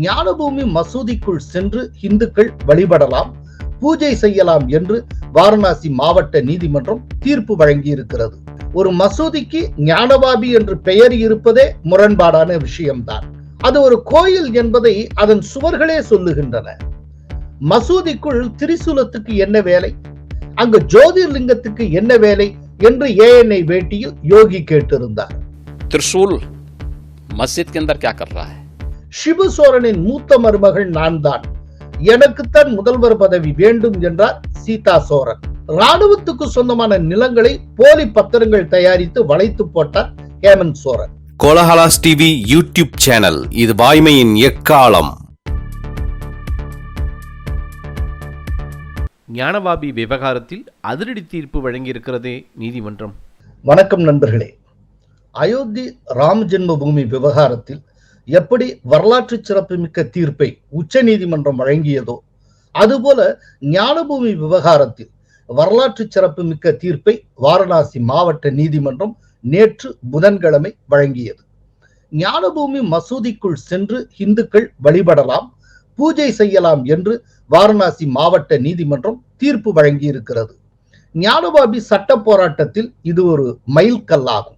ஞானபூமி மசூதிக்குள் சென்று இந்துக்கள் வழிபடலாம் பூஜை செய்யலாம் என்று வாரணாசி மாவட்ட நீதிமன்றம் தீர்ப்பு வழங்கியிருக்கிறது. ஒரு மசூதிக்கு ஞானபாபி என்று பெயர் இருப்பதே முரண்பாடான விஷயம்தான். அது ஒரு கோயில் என்பதை அதன் சுவர்களே சொல்லுகின்றன. மசூதிக்குள் திரிசூலத்துக்கு என்ன வேலை? அங்கு ஜோதிர்லிங்கத்துக்கு என்ன வேலை என்று ஏஎன்ஐ வேட்டியில் யோகி கேட்டிருந்தார். திரிசூல் மசித் கே அந்தர் சிபு சோரனின் மூத்த மருமகள் நான் தான் எனக்குத்தான் முதல்வர் பதவி வேண்டும் என்றார் சீதா சோரன் ராணுவத்துக்கு சொந்தமான நிலங்களை போலி பத்திரங்கள் தயாரித்து வளைத்து போட்டார் Hemant Soren. Kolahalas TV YouTube channel இது வாய்மையின் எக்காலம். ஞானவாபி விவகாரத்தில் அதிரடி தீர்ப்பு வழங்கியிருக்கிறதே நீதிமன்றம். வணக்கம் நண்பர்களே. அயோத்தி ராம் ஜென்ம பூமி விவகாரத்தில் எப்படி வரலாற்று சிறப்புமிக்க தீர்ப்பை உச்ச நீதிமன்றம் வழங்கியதோ அதுபோல ஞானபூமி விவகாரத்தில் வரலாற்று சிறப்புமிக்க தீர்ப்பை வாரணாசி மாவட்ட நீதிமன்றம் நேற்று புதன்கிழமை வழங்கியது. ஞானபூமி மசூதிக்குள் சென்று இந்துக்கள் வழிபடலாம் பூஜை செய்யலாம் என்று வாரணாசி மாவட்ட நீதிமன்றம் தீர்ப்பு வழங்கியிருக்கிறது. ஞானபாபி சட்ட போராட்டத்தில் இது ஒரு மைல்கல்லாகும்.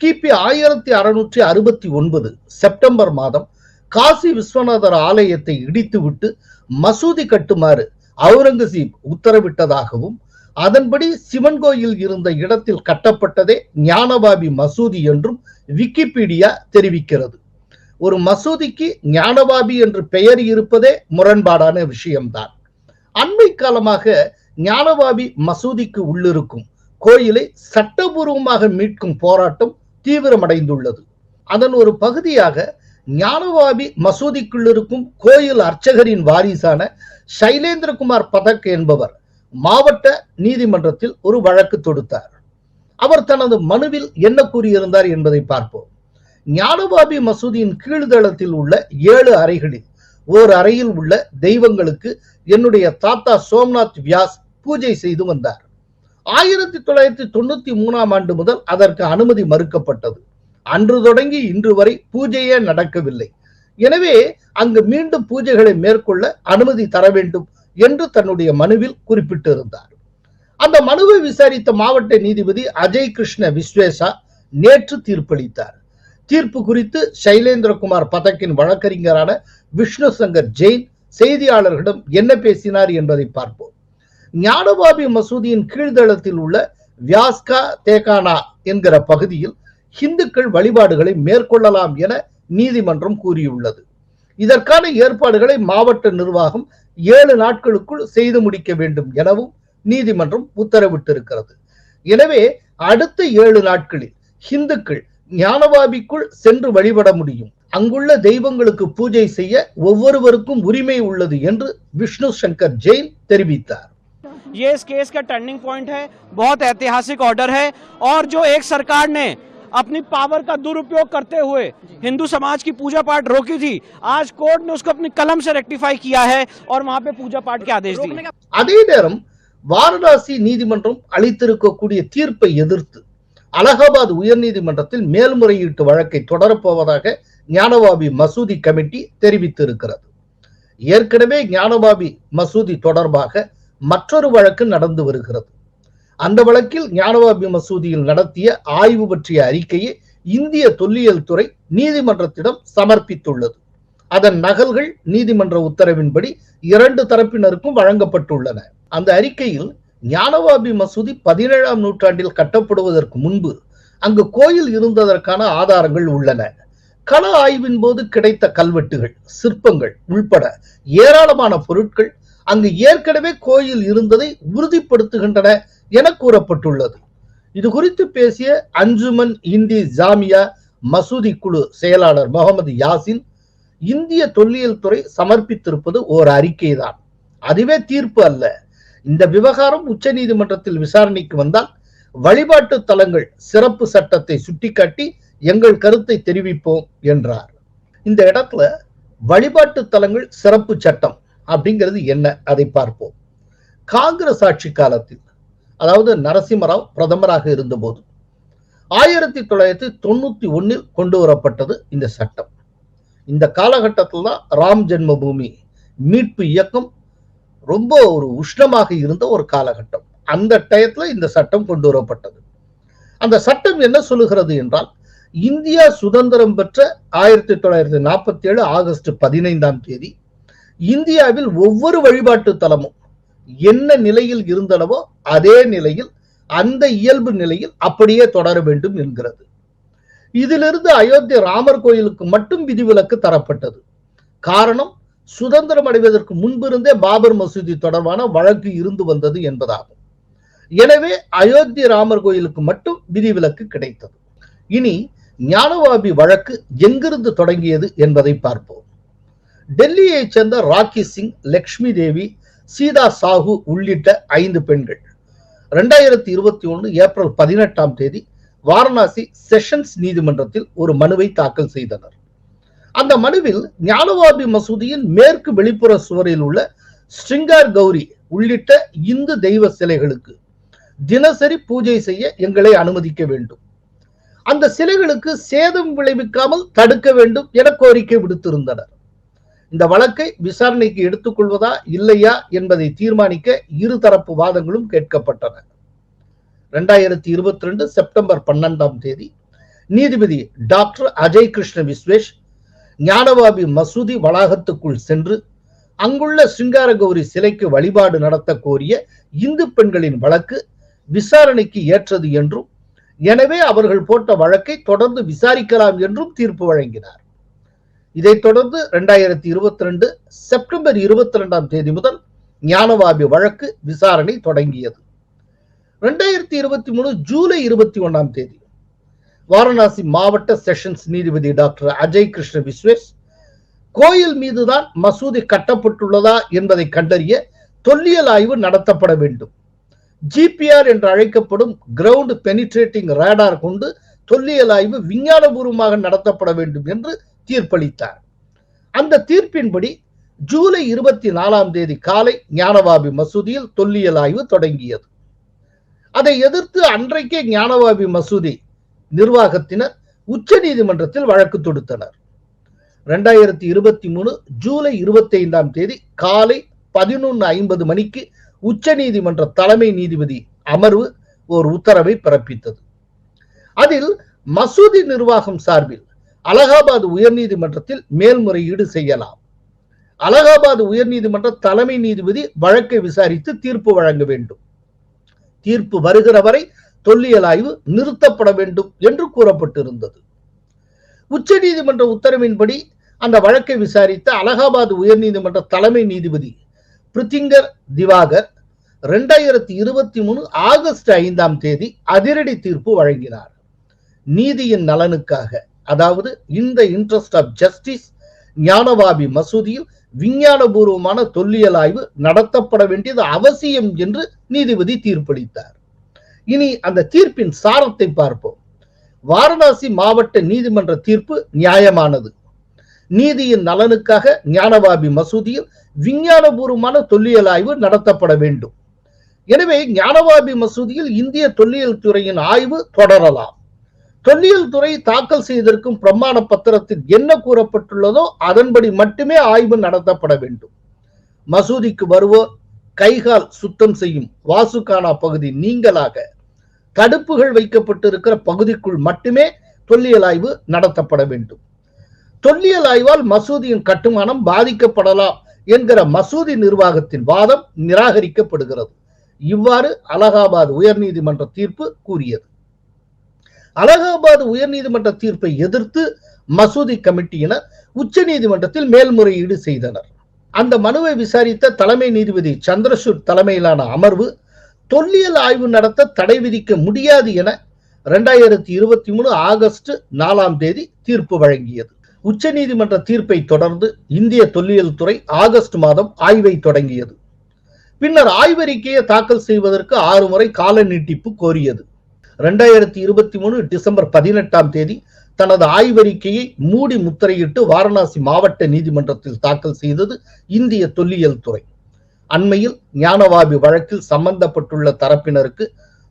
கிபி ஆயிரத்தி அறுநூற்றி அறுபத்தி ஒன்பது செப்டம்பர் மாதம் காசி விஸ்வநாதர் ஆலயத்தை இடித்துவிட்டு மசூதி கட்டுமாறு அவுரங்கசீப் உத்தரவிட்டதாகவும் அதன்படி சிவன் கோயில் இருந்த இடத்தில் கட்டப்பட்டதே ஞானபாபி மசூதி என்றும் விக்கிபீடியா தெரிவிக்கிறது. ஒரு மசூதிக்கு ஞானபாபி என்று பெயர் இருப்பதே முரண்பாடான விஷயம்தான். அண்மை காலமாக ஞானபாபி மசூதிக்கு உள்ளிருக்கும் கோயிலை சட்டபூர்வமாக மீட்கும் போராட்டம் தீவிரமடைந்துள்ளது. அதன் ஒரு பகுதியாக ஞானவாபி மசூதிக்குள் இருக்கும் கோயில் அர்ச்சகரின் வாரிசான சைலேந்திரகுமார் பதக் என்பவர் மாவட்ட நீதிமன்றத்தில் ஒரு வழக்கு தொடுத்தார். அவர் தனது மனுவில் என்ன கூறியிருந்தார் என்பதை பார்ப்போம். ஞானவாபி மசூதியின் கீழ்தளத்தில் உள்ள ஏழு அறைகளில் ஓர் அறையில் உள்ள தெய்வங்களுக்கு என்னுடைய தாத்தா சோம்நாத் வியாஸ் பூஜை செய்து வந்தார். ஆயிரத்தி தொள்ளாயிரத்தி தொண்ணூத்தி மூணாம் ஆண்டு முதல் அதற்கு அனுமதி மறுக்கப்பட்டது. அன்று தொடங்கி இன்று வரை பூஜையே நடக்கவில்லை. எனவே அங்கு மீண்டும் பூஜைகளை மேற்கொள்ள அனுமதி தர வேண்டும் என்று தன்னுடைய மனுவில் குறிப்பிட்டிருந்தார். அந்த மனுவை விசாரித்த மாவட்ட நீதிபதி அஜய் கிருஷ்ண விஸ்வேசா நேற்று தீர்ப்பளித்தார். தீர்ப்பு குறித்து சைலேந்திரகுமார் பதக்கின் வழக்கறிஞரான விஷ்ணு சங்கர் ஜெயின் செய்தியாளர்களிடம் என்ன பேசினார் என்பதை பார்ப்போம். ஞானபாபி மசூதியின் கீழ்தளத்தில் உள்ள வியாஸ்கா தேகானா என்கிற பகுதியில் இந்துக்கள் வழிபாடுகளை மேற்கொள்ளலாம் என நீதிமன்றம் கூறியுள்ளது. இதற்கான ஏற்பாடுகளை மாவட்ட நிர்வாகம் ஏழு நாட்களுக்குள் செய்து முடிக்க வேண்டும் எனவும் நீதிமன்றம் உத்தரவிட்டிருக்கிறது. எனவே அடுத்த ஏழு நாட்களில் இந்துக்கள் ஞானபாபிக்குள் சென்று வழிபட முடியும். அங்குள்ள தெய்வங்களுக்கு பூஜை செய்ய ஒவ்வொருவருக்கும் உரிமை உள்ளது என்று விஷ்ணு சங்கர் ஜெயின் தெரிவித்தார். ये इस केस का टर्निंग पॉइंट है बहुत ऐतिहासिक ऑर्डर है और जो एक सरकार ने अपनी पावर का दुरुपयोग करते हुए हिंदू समाज की पूजा पाठ रोकी थी आज कोर्ट ने उसको अपनी कलम से रेक्टिफाई किया है और वहां पे पूजा पाठ के आदेश दिए அதே நேரம் வாரணாசி நீதிமன்றம் அளித்திருக்கக்கூடிய தீர்ப்பை எதிர்த்து அலகாபாத் உயர்நீதிமன்றத்தில் மேல்முறையீட்டு வழக்கை தொடரப்போவதாக ஞானபாபி மசூதி கமிட்டி தெரிவித்திருக்கிறது ஏற்கனவே ஞானபாபி மசூதி தொடர்பாக மற்றொரு வழக்கு நடந்து வருகிறது. அந்த வழக்கில் ஞானவாபி மசூதியில் நடத்திய ஆய்வு பற்றிய அறிக்கையை இந்திய தொல்லியல் துறை நீதிமன்றத்திடம் சமர்ப்பித்துள்ளது. அதன் நகல்கள் நீதிமன்ற உத்தரவின்படி இரண்டு தரப்பினருக்கும் வழங்கப்பட்டுள்ளன. அந்த அறிக்கையில் ஞானவாபி மசூதி பதினேழாம் நூற்றாண்டில் கட்டப்படுவதற்கு முன்பு அங்கு கோயில் இருந்ததற்கான ஆதாரங்கள் உள்ளன. கள ஆய்வின் போது கிடைத்த கல்வெட்டுகள் சிற்பங்கள் உள்பட ஏராளமான பொருட்கள் அங்கு ஏற்கனவே கோயில் இருந்ததை உறுதிப்படுத்துகின்றன என கூறப்பட்டுள்ளது. இது குறித்து பேசிய அஞ்சுமன் இந்தி ஜாமியா மசூதி குழு செயலாளர் முகமது யாசின் இந்திய தொல்லியல் துறை சமர்ப்பித்திருப்பது ஓர் அறிக்கைதான். அதுவே தீர்ப்பு அல்ல. இந்த விவகாரம் உச்ச நீதிமன்றத்தில் விசாரணைக்கு வந்தால் வழிபாட்டு தலங்கள் சிறப்பு சட்டத்தை சுட்டிக்காட்டி எங்கள் கருத்தை தெரிவிப்போம் என்றார். இந்த இடத்துல வழிபாட்டு தலங்கள் சிறப்பு சட்டம் அப்படிங்கிறது என்ன? அதை பார்ப்போம். காங்கிரஸ் ஆட்சி காலத்தில் அதாவது நரசிம்மராவ் பிரதமராக இருந்தபோது ஆயிரத்தி தொள்ளாயிரத்தி தொண்ணூத்தி ஒன்னில் கொண்டு வரப்பட்டது இந்த சட்டம். இந்த காலகட்டத்தில் தான் ராம் ஜென்மபூமி மீட்பு இயக்கம் ரொம்ப ஒரு உஷ்ணமாக இருந்த ஒரு காலகட்டம். அந்த டயத்துல இந்த சட்டம் கொண்டு வரப்பட்டது. அந்த சட்டம் என்ன சொல்லுகிறது என்றால் இந்தியா சுதந்திரம் பெற்ற ஆயிரத்தி தொள்ளாயிரத்தி நாற்பத்தி ஏழு ஆகஸ்ட் பதினைந்தாம் தேதி இந்தியாவில் ஒவ்வொரு வழிபாட்டு தலமும் என்ன நிலையில் இருந்தனவோ அதே நிலையில் அந்த இயல்பு நிலையில் அப்படியே தொடர வேண்டும் என்கிறது. இதிலிருந்து அயோத்தி ராமர் கோயிலுக்கு மட்டும் விதிவிலக்கு தரப்பட்டது. காரணம் சுதந்திரம் அடைவதற்கு முன்பிருந்தே பாபர் மசூதி தொடர்பான வழக்கு இருந்து வந்தது என்பதாகும். எனவே அயோத்தி ராமர் கோயிலுக்கு மட்டும் விதிவிலக்கு கிடைத்தது. இனி ஞானவாபி வழக்கு எங்கிருந்து தொடங்கியது என்பதை பார்ப்போம். டெல்லியைச் சேர்ந்த ராக்கி சிங் லக்ஷ்மி தேவி சீதா சாஹு உள்ளிட்ட ஐந்து பெண்கள். ரெண்டாயிரத்தி இருபத்தி ஒன்று ஏப்ரல் பதினெட்டாம் தேதி வாரணாசி செஷன்ஸ் நீதிமன்றத்தில் ஒரு மனுவை தாக்கல் செய்தனர். அந்த மனுவில் ஞானவாபி மசூதியின் மேற்கு வெளிப்புற சுவரில் உள்ள ஸ்ரிங்கார் கௌரி உள்ளிட்ட இந்து தெய்வ சிலைகளுக்கு தினசரி பூஜை செய்ய எங்களை அனுமதிக்க வேண்டும். அந்த சிலைகளுக்கு சேதம் விளைவிக்காமல் தடுக்க வேண்டும் என கோரிக்கை விடுத்திருந்தனர். இந்த வழக்கை விசாரணைக்கு எடுத்துக்கொள்வதா இல்லையா என்பதை தீர்மானிக்க இருதரப்பு வாதங்களும் கேட்கப்பட்டன. ரெண்டாயிரத்தி இருபத்தி ரெண்டு செப்டம்பர் பன்னெண்டாம் தேதி நீதிபதி டாக்டர் அஜய் கிருஷ்ண விஸ்வேஷ் ஞானவாபி மசூதி வளாகத்துக்குள் சென்று அங்குள்ள சிங்காரகௌரி சிலைக்கு வழிபாடு நடத்த கோரிய இந்து பெண்களின் வழக்கு விசாரணைக்கு ஏற்றது என்றும் எனவே அவர்கள் போட்ட வழக்கை தொடர்ந்து விசாரிக்கலாம் என்றும் தீர்ப்பு வழங்கினார். இதைத் தொடர்ந்து இரண்டாயிரத்தி இருபத்தி ரெண்டு செப்டம்பர் இருபத்தி ரெண்டாம் தேதி முதல் ஞானவாபி வழக்கு விசாரணை தொடங்கியது. ரெண்டாயிரத்தி இருபத்தி மூணு ஜூலை இருபத்தி ஒன்றாம் தேதி வாரணாசி மாவட்ட செஷன்ஸ் நீதிபதி டாக்டர் அஜய் கிருஷ்ண விஸ்வேஷ் கோயில் மீதுதான் மசூதி கட்டப்பட்டுள்ளதா என்பதை கண்டறிய தொல்லியல் ஆய்வு நடத்தப்பட வேண்டும். ஜிபிஆர் என்று அழைக்கப்படும் கிரவுண்ட் பெனிட்ரேட்டிங் ரேடார் கொண்டு தொல்லியல் ஆய்வு விஞ்ஞானபூர்வமாக நடத்தப்பட வேண்டும் என்று தீர்ப்பளித்தார். அந்த தீர்ப்பின்படி ஜூலை இருபத்தி நாலாம் தேதி காலை ஞானவாபி மசூதியில் தொல்லியல் ஆய்வு தொடங்கியது. அதை எதிர்த்து அன்றைக்கே ஞானவாபி மசூதி நிர்வாகத்தினர் உச்ச நீதிமன்றத்தில் வழக்கு தொடுத்தனர். ரெண்டாயிரத்தி இருபத்தி மூணு ஜூலை இருபத்தி ஐந்தாம் தேதி காலை பதினொன்று ஐம்பது மணிக்கு உச்ச நீதிமன்ற தலைமை நீதிபதி அமர்வு ஒரு உத்தரவை பிறப்பித்தது. அதில் மசூதி நிர்வாகம் சார்பில் அலகாபாத் உயர்நீதிமன்றத்தில் மேல்முறையீடு செய்யலாம். அலகாபாத் உயர்நீதிமன்ற தலைமை நீதிபதி வழக்கை விசாரித்து தீர்ப்பு வழங்க வேண்டும். தீர்ப்பு வருகிற வரை தொல்லியல் ஆய்வு நிறுத்தப்பட வேண்டும் என்று கூறப்பட்டிருந்தது. உச்ச நீதிமன்ற உத்தரவின்படி அந்த வழக்கை விசாரித்த அலகாபாத் உயர்நீதிமன்ற தலைமை நீதிபதி பிரித்திங்கர் திவாகர் ரெண்டாயிரத்தி இருபத்தி மூணு ஆகஸ்ட் ஐந்தாம் தேதி அதிரடி தீர்ப்பு வழங்கினார். நீதியின் நலனுக்காக அதாவது இந்த இன்ட்ரெஸ்ட் ஆஃப் ஜஸ்டிஸ் ஞானவாபி மசூதியில் விஞ்ஞானபூர்வமான தொல்லியல் ஆய்வு நடத்தப்பட வேண்டியது அவசியம் என்று நீதிபதி தீர்ப்பளித்தார். இனி அந்த தீர்ப்பின் சாரத்தை பார்ப்போம். வாரணாசி மாவட்ட நீதிமன்ற தீர்ப்பு நியாயமானது. நீதியின் நலனுக்காக ஞானவாபி மசூதியில் விஞ்ஞானபூர்வமான தொல்லியல் ஆய்வு நடத்தப்பட வேண்டும். எனவே ஞானவாபி மசூதியில் இந்திய தொல்லியல் துறையின் ஆய்வு தொடரலாம். தொல்லியல் துறை தாக்கல் செய்திருக்கும் பிரமாண பத்திரத்தில் என்ன கூறப்பட்டுள்ளதோ அதன்படி மட்டுமே ஆய்வு நடத்தப்பட வேண்டும். மசூதிக்கு வருவோர் கைகால் சுத்தம் செய்யும் வாசுகானா பகுதி நீங்களாக தடுப்புகள் வைக்கப்பட்டிருக்கிற பகுதிக்குள் மட்டுமே தொல்லியல் ஆய்வு நடத்தப்பட வேண்டும். தொல்லியல் ஆய்வால் மசூதியின் கட்டுமானம் பாதிக்கப்படலாம் என்கிற மசூதி நிர்வாகத்தின் வாதம் நிராகரிக்கப்படுகிறது. இவ்வாறு அலகாபாத் உயர்நீதிமன்ற தீர்ப்பு கூறியது. அலகாபாத் உயர்நீதிமன்ற தீர்ப்பை எதிர்த்து மசூதி கமிட்டியினர் உச்ச நீதிமன்றத்தில் மேல்முறையீடு செய்தனர். அந்த மனுவை விசாரித்த தலைமை நீதிபதி சந்திரசூட் தலைமையிலான அமர்வு தொல்லியல் ஆய்வு நடத்த தடை விதிக்க முடியாது என இரண்டாயிரத்தி இருபத்தி மூணு ஆகஸ்ட் நாலாம் தேதி தீர்ப்பு வழங்கியது. உச்ச நீதிமன்ற தீர்ப்பை தொடர்ந்து இந்திய தொல்லியல் துறை ஆகஸ்ட் மாதம் ஆய்வை தொடங்கியது. பின்னர் ஆய்வறிக்கையை தாக்கல் செய்வதற்கு ஆறு முறை கால நீட்டிப்பு கோரியது. ரெண்டாயிரத்தி இருபத்தி மூணு டிசம்பர் பதினெட்டாம் தேதி தனது ஆய்வறிக்கையை மூடி முத்திரையிட்டு வாரணாசி மாவட்ட நீதிமன்றத்தில் தாக்கல் செய்தது இந்திய தொல்லியல் துறை. அண்மையில் ஞானவாபி வழக்கில் சம்பந்தப்பட்டுள்ள தரப்பினருக்கு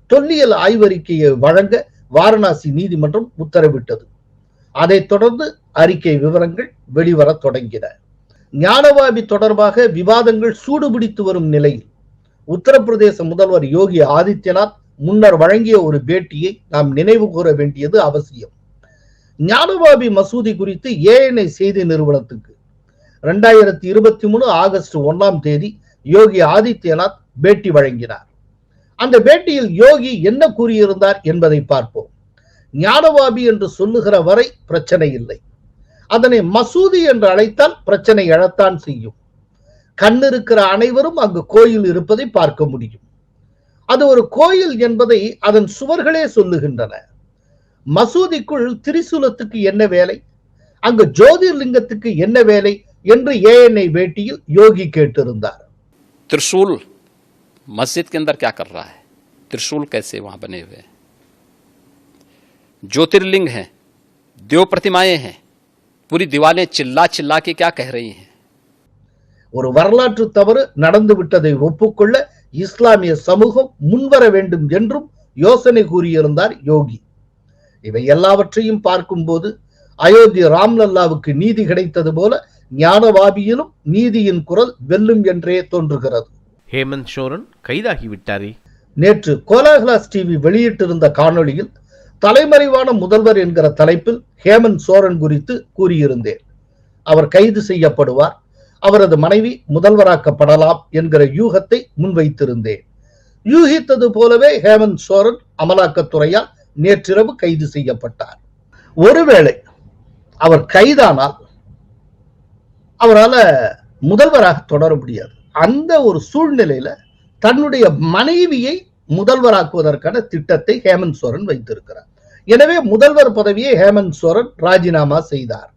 தொல்லியல் ஆய்வறிக்கையை வழங்க வாரணாசி நீதிமன்றம் உத்தரவிட்டது. அதைத் தொடர்ந்து அறிக்கை விவரங்கள் வெளிவர தொடங்கின. ஞானவாபி தொடர்பாக விவாதங்கள் சூடுபிடித்து வரும் நிலையில் உத்தரப்பிரதேச முதல்வர் யோகி ஆதித்யநாத் முன்னர் வழங்கிய ஒரு பேட்டியை நாம் நினைவு கூற வேண்டியது அவசியம். ஞானபாபி மசூதி குறித்து ஏஎன்ஐ செய்தி நிறுவனத்துக்கு இரண்டாயிரத்தி இருபத்தி மூணு ஆகஸ்ட் ஒன்னாம் தேதி யோகி ஆதித்யநாத் பேட்டி வழங்கினார். அந்த பேட்டியில் யோகி என்ன கூறியிருந்தார் என்பதை பார்ப்போம். ஞானவாபி என்று சொல்லுகிற வரை பிரச்சனை இல்லை. அதனை மசூதி என்று அழைத்தால் பிரச்சனை எழத்தான் செய்யும். கண்ணிருக்கிற அனைவரும் அங்கு கோயில் இருப்பதை பார்க்க முடியும். அது ஒரு கோயில் என்பதை அதன் சுவர்களே சொல்லுகின்றன மசூதிக்குள் திரிசூலத்துக்கு என்ன வேலை அங்கு ஜோதிர்லிங்கத்துக்கு என்ன வேலை என்று ஏஎன்ஐ பேட்டியில் யோகி கேட்டிருந்தார் त्रिशूल मस्जिद के अंदर क्या कर रहा है त्रिशूल कैसे वहां बने हुए हैं ज्योतिर्लिंग हैं देव प्रतिमाएं हैं पूरी दीवारें चिल्ला चिल्ला के क्या कह रही हैं ஒரு வரலாற்று தவறு நடந்து விட்டதை ஒப்புக்கொள்ள இஸ்லாமிய சமூகம் முன்வர வேண்டும் என்றும் யோசனை கூறியிருந்தார் யோகி. இவை எல்லாவற்றையும் பார்க்கும்போது அயோத்தி ராம்லல்லாவுக்கு நீதி கிடைத்தது போல ஞானவாபியிலும் நீதியின் குரல் வெல்லும் என்றே தோன்றுகிறது. ஹேமந்த் சோரன் கைதாகிவிட்டாரே. நேற்று கோலாகலாஸ் டிவி வெளியிட்டிருந்த காணொளியில் தலைமறைவான முதல்வர் என்கிற தலைப்பில் ஹேமந்த் சோரன் குறித்து கூறியிருந்தேன். அவர் கைது செய்யப்படுவார். அவரது மனைவி முதல்வராக்கப்படலாம் என்கிற யூகத்தை முன்வைத்திருந்தேன். யூகித்தது போலவே ஹேமந்த் சோரன் அமலாக்கத்துறையால் நேற்றிரவு கைது செய்யப்பட்டார். ஒருவேளை அவர் கைதானால் அவரால முதல்வராக தொடர முடியாது. அந்த ஒரு சூழ்நிலையில தன்னுடைய மனைவியை முதல்வராக்குவதற்கான திட்டத்தை ஹேமந்த் சோரன் வைத்திருக்கிறார். எனவே முதல்வர் பதவியை ஹேமந்த் சோரன் ராஜினாமா செய்தார்.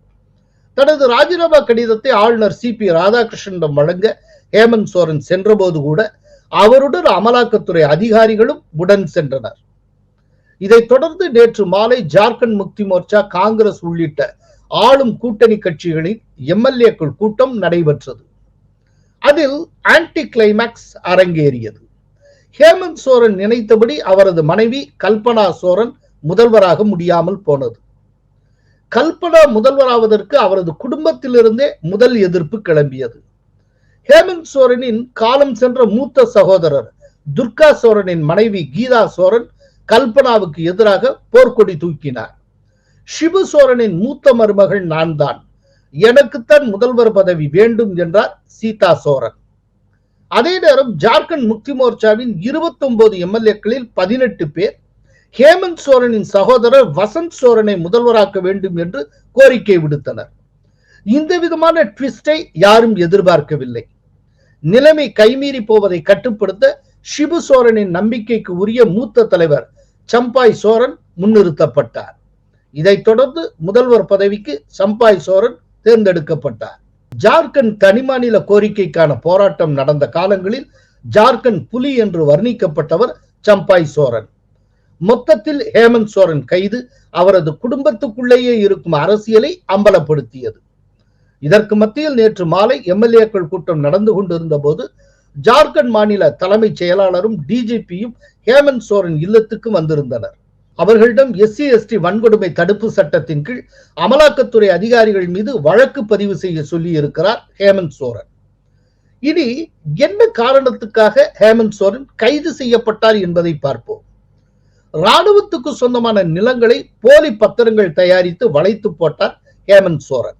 தனது ராஜினாமா கடிதத்தை ஆளுநர் சி பி ராதாகிருஷ்ணனிடம் வழங்க ஹேமந்த் சோரன் சென்றபோது கூட அவருடன் அமலாக்கத்துறை அதிகாரிகளும் உடன் சென்றனர். இதைத் தொடர்ந்து நேற்று மாலை ஜார்க்கண்ட் முக்தி மோர்ச்சா காங்கிரஸ் உள்ளிட்ட ஆளும் கூட்டணி கட்சிகளின் எம்எல்ஏக்கள் கூட்டம் நடைபெற்றது. அதில் ஆன்டி கிளைமேக்ஸ் அரங்கேறியது. ஹேமந்த் சோரன் நினைத்தபடி அவரது மனைவி கல்பனா சோரன் முதல்வராக முடியாமல் போனது. கல்பனா முதல்வராவதற்கு அவரது குடும்பத்திலிருந்தே முதல் எதிர்ப்பு கிளம்பியது. ஹேமந்த் சோரனின் காலம் சென்ற மூத்த சகோதரர் துர்கா சோரனின் மனைவி கீதா சோரன் கல்பனாவுக்கு எதிராக போர்க்கொடி தூக்கினார். சிபு சோரனின் மூத்த மருமகள் நான் தான் எனக்குத்தான் முதல்வர் பதவி வேண்டும் என்றார் சீதா சோரன். அதே நேரம் ஜார்க்கண்ட் முக்தி மோர்ச்சாவின் இருபத்தி ஒன்பது எம்எல்ஏக்களில் பதினெட்டு பேர் ஹேமந்த் சோரனின் சகோதரர் வசந்த் சோரனை முதல்வராக்க வேண்டும் என்று கோரிக்கை விடுத்தனர். இந்த விதமான ட்விஸ்டை யாரும் எதிர்பார்க்கவில்லை. நிலைமை கைமீறி போவதை கட்டுப்படுத்த ஷிபு சோரனின் நம்பிக்கைக்கு உரிய மூத்த தலைவர் சம்பாய் சோரன் முன்னிறுத்தப்பட்டார். இதைத் தொடர்ந்து முதல்வர் பதவிக்கு சம்பாய் சோரன் தேர்ந்தெடுக்கப்பட்டார். ஜார்க்கண்ட் தனிமாநில கோரிக்கைக்கான போராட்டம் நடந்த காலங்களில் ஜார்க்கண்ட் புலி என்று வர்ணிக்கப்பட்டவர் சம்பாய் சோரன். மொத்தத்தில் ஹேமந்த் சோரன் கைது அவரது குடும்பத்துக்குள்ளேயே இருக்கும் அரசியலை அம்பலப்படுத்தியது. இதற்கு மத்தியில் நேற்று மாலை எம்எல்ஏக்கள் கூட்டம் நடந்து கொண்டிருந்த போது ஜார்க்கண்ட் மாநில தலைமைச் செயலாளரும் டிஜிபியும் ஹேமந்த் சோரன் இல்லத்துக்கு வந்திருந்தனர். அவர்களிடம் எஸ்சி எஸ்டி வன்கொடுமை தடுப்பு சட்டத்தின் கீழ் அமலாக்கத்துறை அதிகாரிகள் மீது வழக்கு பதிவு செய்ய சொல்லி இருக்கிறார் ஹேமந்த் சோரன். இனி என்ன காரணத்துக்காக ஹேமந்த் சோரன் கைது செய்யப்பட்டார் என்பதை பார்ப்போம். ராணுவத்துக்கு சொந்தமான நிலங்களை போலி பத்திரங்கள் தயாரித்து வளைத்து போட்டார் ஹேமந்த் சோரன்.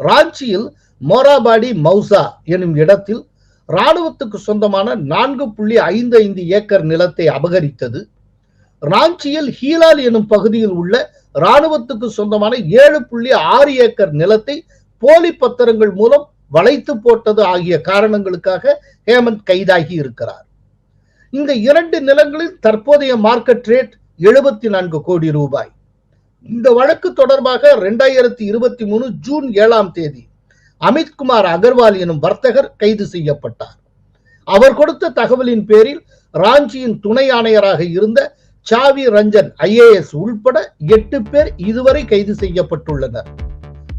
ராஞ்சியில் மோராபாடி மௌசா எனும் இடத்தில் ராணுவத்துக்கு சொந்தமான நான்கு புள்ளி ஐந்து ஐந்து ஏக்கர் நிலத்தை அபகரித்தது. ராஞ்சியில் ஹீலால் எனும் பகுதியில் உள்ள ராணுவத்துக்கு சொந்தமான ஏழு புள்ளி ஆறு ஏக்கர் நிலத்தை போலி பத்திரங்கள் மூலம் வளைத்து போட்டது ஆகிய காரணங்களுக்காக ஹேமந்த் கைதாகி இருக்கிறார். இந்த இரண்டு நிலங்களில் தற்போதைய மார்க்கெட் ரேட் எழுபத்தி நான்கு கோடி ரூபாய். இந்த வழக்கு தொடர்பாக இரண்டாயிரத்தி இருபத்தி மூணு ஜூன் ஏழாம் தேதி அமித்குமார் அகர்வால் எனும் வர்த்தகர் கைது செய்யப்பட்டார். அவர் கொடுத்த தகவலின் பேரில் ராஞ்சியின் துணை ஆணையராக இருந்த சாவி ரஞ்சன் ஐஏஎஸ் உள்பட எட்டு பேர் இதுவரை கைது செய்யப்பட்டுள்ளனர்.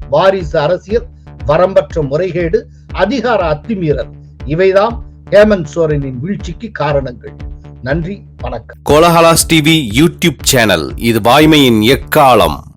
வாரிசு அரசியல் வரம்பற்ற முறைகேடு அதிகார அத்துமீறல் இவைதான் ஹேமந்த் சோரனின் வீழ்ச்சிக்கு காரணங்கள். நன்றி வணக்கம். கோலஹலாஸ் டிவி யூடியூப் சேனல் இது வாய்மையின் எக்காலம்.